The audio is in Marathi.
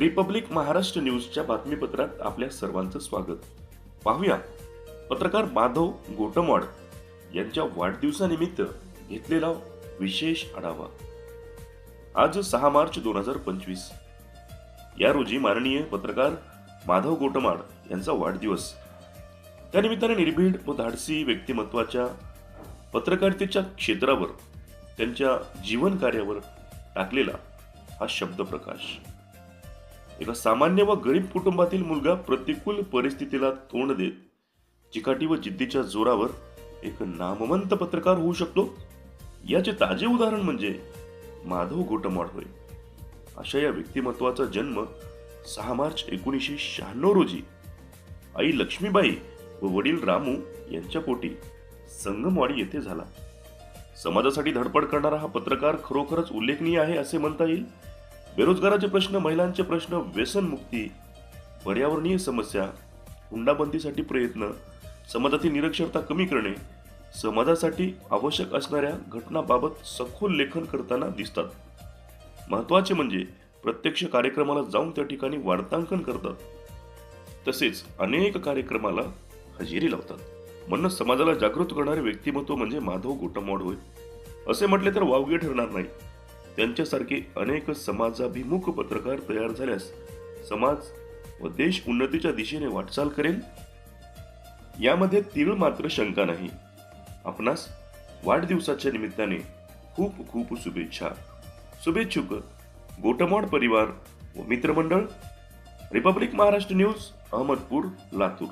रिपब्लिक महाराष्ट्र न्यूजच्या बातमीपत्रात आपल्या सर्वांचं स्वागत. पाहूया. पत्रकार माधव गोटमवाड यांच्या वाढदिवसानिमित्त घेतलेला विशेष आढावा. आज सहा मार्च दोन हजार पंचवीस. या रोजी माननीय पत्रकार माधव गोटमाड यांचा वाढदिवस. त्यानिमित्ताने निर्भीड व धाडसी व्यक्तिमत्वाच्या पत्रकारितेच्या क्षेत्रावर त्यांच्या जीवन कार्यावर टाकलेला हा शब्द प्रकाश एका सामान्य व गरीब कुटुंबातील मुलगा प्रतिकूल परिस्थितीला तोंड देत चिकाटी व जिद्दीच्या जोरावर एक नामवंत पत्रकार होऊ शकतो? याचे ताजे उदाहरण म्हणजे माधव गोटमाड होय. अशा या व्यक्तिमत्वाचा जन्म सहा मार्च एकोणीसशे शहाण्णव रोजी आई लक्ष्मीबाई व वडील रामू यांच्या पोटी संगमवाडी येथे झाला. समाजासाठी धडपड करणारा हा पत्रकार खरोखरच उल्लेखनीय आहे असे म्हणता येईल? बेरोजगाराचे प्रश्न महिलांचे प्रश्न व्यसनमुक्ती पर्यावरणीय समस्या हुंडाबंदीसाठी प्रयत्न समाजातील निरक्षरता कमी करणे समाजासाठी आवश्यक असणाऱ्या घटनाबाबत सखोल लेखन करताना दिसतात. महत्त्वाचे म्हणजे प्रत्यक्ष कार्यक्रमाला जाऊन त्या ठिकाणी वार्तांकन करतात. तसेच अनेक कार्यक्रमाला हजेरी लावतात. म्हणून समाजाला जागृत करणारे व्यक्तिमत्व म्हणजे माधव गोटमवाड होय. असे म्हटले तर वावगे ठरणार नाही. त्यांच्यासारखे अनेक समाजाभिमुख पत्रकार तयार झाल्यास समाज व देश उन्नतीच्या दिशेने वाटचाल करेल? यामध्ये तीळ मात्र शंका नाही. आपणास वाढदिवसाच्या निमित्ताने खूप खूप शुभेच्छा. शुभेच्छुक गोटमोड परिवार व मित्रमंडळ रिपब्लिक महाराष्ट्र न्यूज अहमदपूर लातूर.